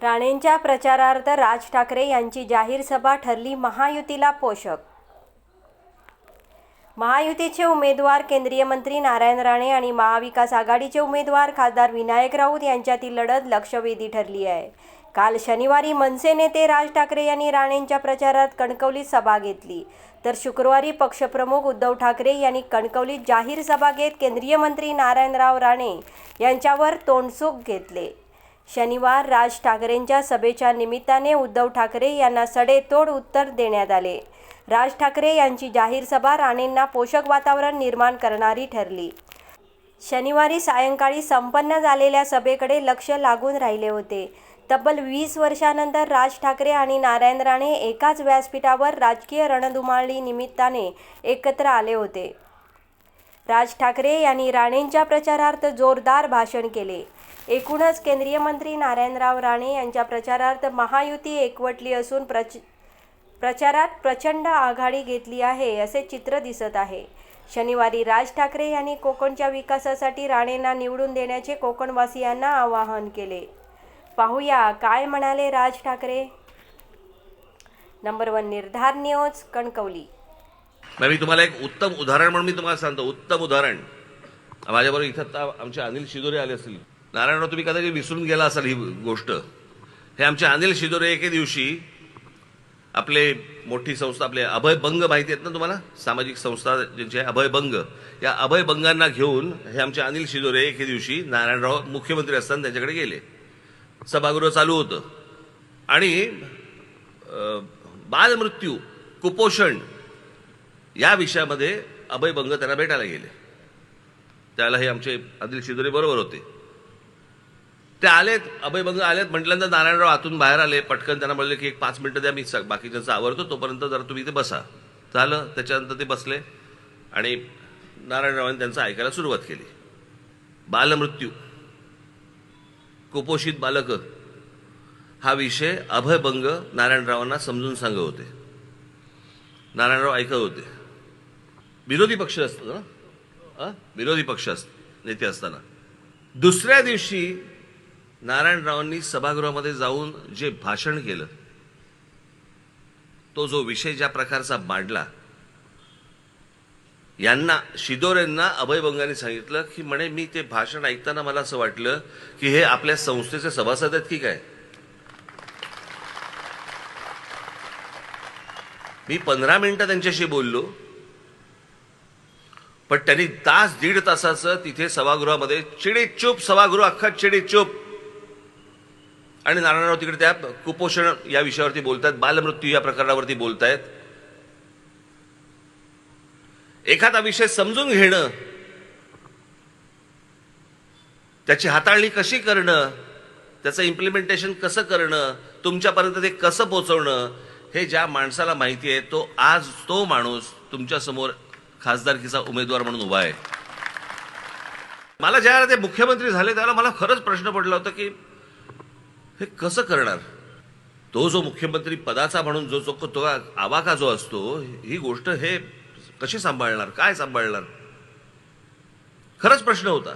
राणेंच्या प्रचारार्थ राज ठाकरे यांची जाहीर सभा ठरली महायुतीला पोषक. महायुतीचे उमेदवार केंद्रीय मंत्री नारायण राणे आणि महाविकास आघाडीचे उमेदवार खासदार विनायक राऊत यांच्यातील लढत लक्षवेधी ठरली आहे. काल शनिवारी मनसे नेते राज ठाकरे यांनी राणेंच्या प्रचारात कणकवलीत सभा घेतली. तर शुक्रवारी पक्षप्रमुख उद्धव ठाकरे यांनी कणकवलीत जाहीर सभा घेत केंद्रीय मंत्री नारायणराव राणे यांच्यावर तोंडसुख घेतले. शनिवार राज ठाकरेंच्या सभेच्या निमित्ताने उद्धव ठाकरे यांना सडेतोड उत्तर देण्यात आले. राज ठाकरे यांची जाहीर सभा राणेंना पोषक वातावरण निर्माण करणारी ठरली. शनिवारी सायंकाळी संपन्न झालेल्या सभेकडे लक्ष लागून राहिले होते. तब्बल वीस वर्षानंतर राज ठाकरे आणि नारायण राणे एकाच व्यासपीठावर राजकीय रणधुमाळी निमित्ताने एकत्र आले होते. राज ठाकरे यांनी राणेंच्या प्रचारार्थ जोरदार भाषण केले. एकूणच केंद्रीय मंत्री नारायणराव राणे यांच्या प्रचारार्थ महायुती एकवटली असून प्रच प्रचारात प्रचंड आघाडी घेतली आहे असे चित्र दिसत आहे. शनिवारी राज ठाकरे यांनी कोकणच्या विकासासाठी राणेंना निवडून देण्याचे कोकणवासियांना आवाहन केले. पाहूया काय म्हणाले Raj Thackeray? Number one Nirdhar news Kankavli. मी तुम्हाला एक उत्तम उदाहरण म्हणून मी तुम्हाला सांगतो. उत्तम उदाहरण. माझ्याबरोबर इथं आमचे अनिल शिदोरे आले असतील. नारायणराव तुम्ही कदाचित विसरून गेला असाल ही गोष्ट. हे आमचे अनिल शिदोरे एके दिवशी आपले मोठी संस्था आपले अभय बंग माहिती आहेत ना तुम्हाला? सामाजिक संस्था ज्यांची आहे अभय बंग. या अभय बंगांना घेऊन हे आमचे अनिल शिदोरे एके दिवशी नारायणराव मुख्यमंत्री असताना त्यांच्याकडे गेले. सभागृह चालू होतं. आणि बालमृत्यू कुपोषण या विषयामध्ये अभय बंग त्यांना भेटायला गेले. त्याला हे आमचे अनिल शिदोरे बरोबर होते. ते आलेत अभय बंग आलेत म्हटल्यानंतर नारायणराव आतून बाहेर आले पटकन त्यांना म्हणले की एक पाच मिनिटं द्या मी स- बाकीच्यांचं आवरतो तोपर्यंत जरा तुम्ही इथे बसा. झालं त्याच्यानंतर ते बसले आणि नारायणरावांनी त्यांचं ऐकायला सुरुवात केली. बालमृत्यू. कुपोषित बालक. हा विषय अभयभंग नारायणरावांना समजून सांगत होते. नारायणराव ऐकत होते. विरोधी पक्ष असतो ना? विरोधी पक्ष असत नेते असताना. दुसऱ्या दिवशी नारायणरावांनी सभागृहामध्ये जाऊन जे भाषण केलं तो जो विषय ज्या प्रकारचा मांडला यांना शिदोरेंना अभयभंगाने सांगितलं की म्हणे मी ते भाषण ऐकताना मला असं वाटलं की हे आपल्या संस्थेचे सभासद आहेत की काय? मी पंधरा मिनिटं त्यांच्याशी बोललो पण त्यांनी तास दीड तासाचं तिथे सभागृहामध्ये चिडीचूप सभागृह अख्खा चिडीचूप आणि नारायणराव तिकडे त्या कुपोषण या विषयावरती बोलतायत बालमृत्यू या प्रकरणावरती बोलतायत. एखादा विषय समजून घेणं त्याची हाताळणी कशी करणं त्याचं इम्प्लिमेंटेशन कसं करणं तुमच्यापर्यंत ते कसं पोचवणं हे ज्या माणसाला माहिती आहे तो आज तो माणूस तुमच्यासमोर खासदारकीचा उमेदवार म्हणून उभा आहे. मला ज्यावेळेला ते मुख्यमंत्री झाले त्याला मला खरंच प्रश्न पडला होता की हे कसं करणार? तो जो मुख्यमंत्री पदाचा म्हणून जो जो तो आवाका जो असतो ही गोष्ट हे कशी सांभाळणार? काय सांभाळणार? खरंच प्रश्न होता.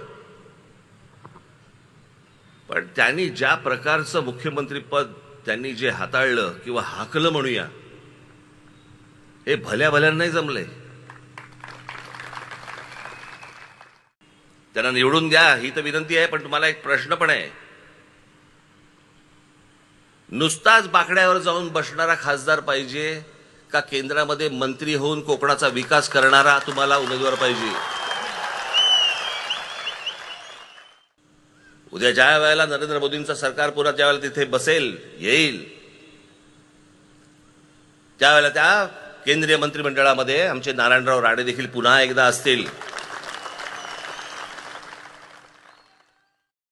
पण त्यांनी ज्या प्रकारचं मुख्यमंत्रीपद त्यांनी जे हाताळलं किंवा हाकलं म्हणूया हे भल्या भल्या नाही जमलंय. त्यांना निवडून द्या ही तर विनंती आहे पण तुम्हाला एक प्रश्न पण आहे. नुसताच बाकड्यावर जाऊन बसणारा खासदार पाहिजे का केंद्रामध्ये मंत्री होऊन कोकणाचा विकास करणारा तुम्हाला उमेदवार पाहिजे? उद्या ज्या वेळेला नरेंद्र मोदींचं सरकार पुन्हा ज्यावेळेला तिथे बसेल येईल. त्यावेळेला त्या केंद्रीय मंत्रिमंडळामध्ये आमचे नारायणराव राणे देखील पुन्हा एकदा असतील.